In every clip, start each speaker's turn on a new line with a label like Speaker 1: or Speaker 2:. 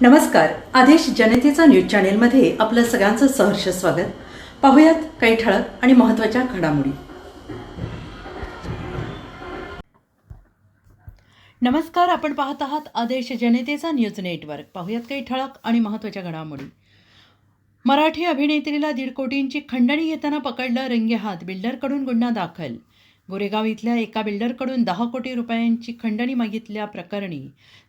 Speaker 1: नमस्कार. आदेश जनतेचा न्यूज चॅनेलमध्ये आपलं सगळ्यांचं सहर्ष स्वागत. पाहुयात काही ठळक आणि महत्त्वाच्या घडामोडी. नमस्कार आपण पाहत आहात आदेश जनतेचा न्यूज नेटवर्क. पाहुयात काही ठळक आणि महत्त्वाच्या घडामोडी. मराठी अभिनेत्रीला दीड कोटींची खंडणी घेताना पकडलं रंगेहात बिल्डरकडून गुन्हा दाखल. गोरेगाव इथल्या एका बिल्डरकडून दहा कोटी रुपयांची खंडणी मागितल्या प्रकरणी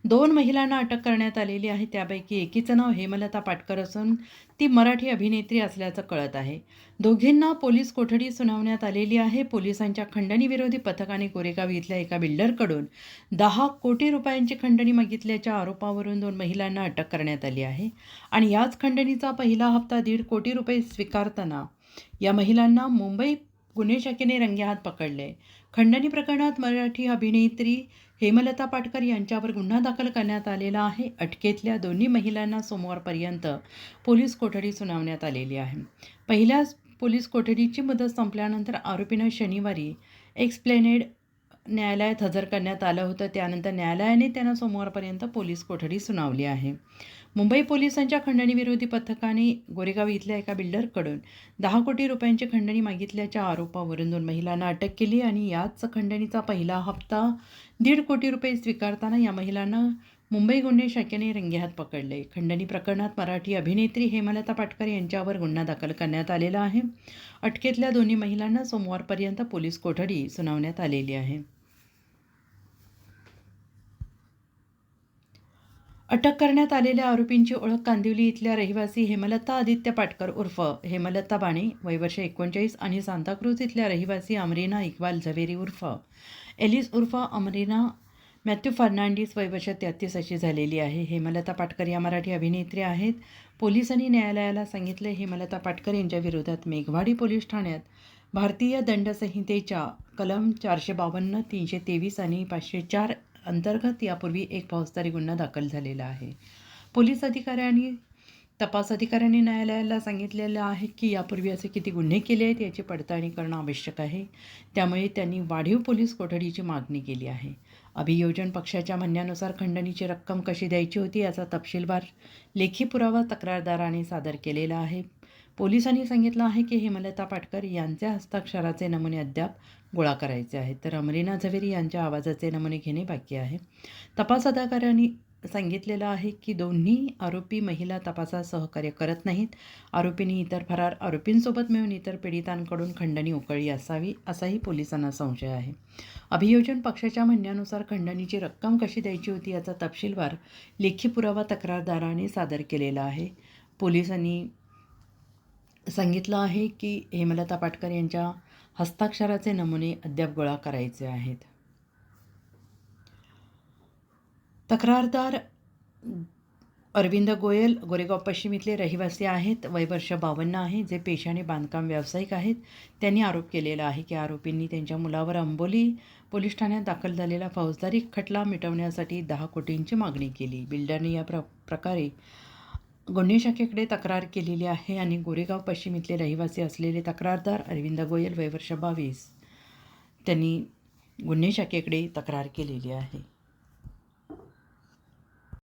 Speaker 1: दोन महिलांना अटक करण्यात आलेली आहे. त्यापैकी एकीचं नाव हेमलता पाटकर असून ती मराठी अभिनेत्री असल्याचं कळत आहे. दोघींना पोलीस कोठडी सुनावण्यात आलेली आहे. पोलिसांच्या खंडणीविरोधी पथकाने गोरेगाव इथल्या एका बिल्डरकडून दहा कोटी रुपयांची खंडणी मागितल्याच्या आरोपावरून दोन महिलांना अटक करण्यात आली आहे. आणि याच खंडणीचा पहिला हप्ता दीड कोटी रुपये स्वीकारताना या महिलांना मुंबई गुन्हे शाखेने रंगेहात पकडले. खंडणी प्रकरणात मराठी अभिनेत्री हेमलता पाटकर यांच्यावर गुन्हा दाखल करण्यात आलेला आहे. अटकेतल्या दोन्ही महिलांना सोमवारपर्यंत पोलीस कोठडी सुनावण्यात आलेली आहे. पहिल्या पोलीस कोठडीची मुदत संपल्यानंतर आरोपीनं शनिवारी एक्सप्लेनेड न्यायालयात हजर करण्यात आलं होतं. त्यानंतर न्यायालयाने त्यांना सोमवारपर्यंत पोलीस कोठडी सुनावली आहे. मुंबई पोलिसांच्या खंडणीविरोधी पथकाने गोरेगाव इथल्या एका बिल्डरकडून दहा कोटी रुपयांची खंडणी मागितल्याच्या आरोपावरून दोन महिलांना अटक केली आणि याच खंडणीचा पहिला हप्ता दीड कोटी रुपये स्वीकारताना या महिलांना मुंबई गुन्हे शाखेने रंगेहात पकडले. खंडणी प्रकरणात मराठी अभिनेत्री हेमलता पाटकर यांच्यावर गुन्हा दाखल करण्यात आलेला आहे. अटकेतल्या दोन्ही महिलांना सोमवारपर्यंत पोलीस कोठडी सुनावण्यात आलेली आहे. अटक करण्यात आलेल्या आरोपींची ओळख कांदिवली इथल्या रहिवासी हेमलता आदित्य पाटकर उर्फ हेमलता बाणे वयवर्ष एकोणचाळीस आणि सांताक्रूज इथल्या रहिवासी अमरीना इक्बाल झवेरी उर्फ एलिस उर्फ अमरीना मॅथ्यू फर्नांडिस वयवर्ष तेहतीस अशी झालेली आहे. हेमलता पाटकर या मराठी अभिनेत्री आहेत. पोलिसांनी न्यायालयाला सांगितले हेमलता पाटकर यांच्या विरोधात मेघवाडी पोलीस ठाण्यात भारतीय दंडसंहितेच्या कलम चारशे बावन्न तीनशे तेवीस आणि पाचशे चार अंतर्गत यापूर्वी एक फौजदारी गुन्हा दाखल झालेला आहे. पोलीस अधिकाऱ्यांनी तपास अधिकाऱ्यांनी न्यायालयाला सांगितलेलं आहे की यापूर्वी असे किती गुन्हे केले आहेत याची पडताळणी करणं आवश्यक आहे. त्यामुळे त्यांनी वाढीव पोलीस कोठडीची मागणी केली आहे. अभियोजन पक्षाच्या म्हणण्यानुसार खंडणीची रक्कम कशी द्यायची होती याचा तपशीलवार लेखी पुरावा तक्रारदाराने सादर केलेला आहे. पोलिसांनी सांगितलं आहे की हेमलता पाटकर यांच्या हस्ताक्षराचे नमुने अद्याप गोळा करायचे आहेत. तर अमरीना झवेरी यांच्या आवाजाचे नमुने घेणे बाकी आहे. तपास अधिकाऱ्यांनी सांगितलेलं आहे की दोन्ही आरोपी महिला तपासात सहकार्य करत नाहीत. आरोपींनी इतर फरार आरोपींसोबत मिळून इतर पीडितांकडून खंडणी उकळली असावी असाही पोलिसांना संशय आहे. अभियोजन पक्षाच्या म्हणण्यानुसार खंडणीची रक्कम कशी द्यायची होती याचा तपशीलवार लेखी पुरावा तक्रारदाराने सादर केलेला आहे. पोलिसांनी सांगितलं आहे की हेमलता पाटकर यांच्या हस्ताक्षराचे नमुने अद्याप गोळा करायचे आहेत. तक्रारदार अरविंद गोयल गोरेगाव पश्चिम इथले रहिवासी आहेत वयवर्ष बावन्न आहे जे पेशाने बांधकाम व्यावसायिक आहेत. त्यांनी आरोप केलेला आहे की आरोपींनी त्यांच्या मुलावर अंबोली पोलीस ठाण्यात दाखल झालेला फौजदारी खटला मिटवण्यासाठी दहा कोटींची मागणी केली. बिल्डरने या प्र प्रकारे गुन्हे शाखेकडे तक्रार केलेली आहे आणि गोरेगाव पश्चिम इथले रहिवासी असलेले तक्रारदार अरविंद गोयल वयवर्ष बावीस. त्यांनी गुन्हे शाखेकडे तक्रार केलेली आहे.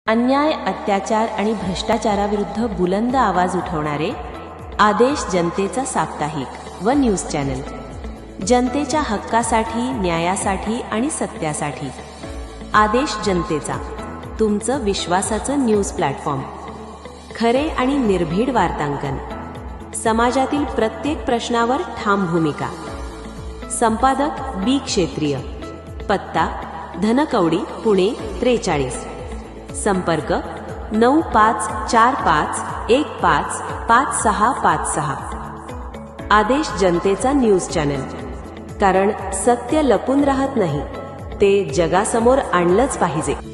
Speaker 2: अन्याय अत्याचार आणि भ्रष्टाचाराविरुद्ध बुलंद आवाज उठवणारे आदेश जनतेचा साप्ताहिक व न्यूज चॅनल. जनतेच्या हक्कासाठी न्यायासाठी आणि सत्यासाठी. आदेश जनतेचा. तुमचं विश्वासाचं न्यूज प्लॅटफॉर्म. खरे आणि निर्भीड वार्तांकन. समाजातील प्रत्येक प्रश्नावर ठाम भूमिका. संपादक बी क्षेत्रीय. पत्ता धनकवडी पुणे त्रेचाळीस. संपर्क नऊ पाच चार पाच एक पाच पाच सहा पाच सहा. आदेश जनतेचा न्यूज चॅनल. कारण सत्य लपून राहत नाही ते जगासमोर आणलंच पाहिजे.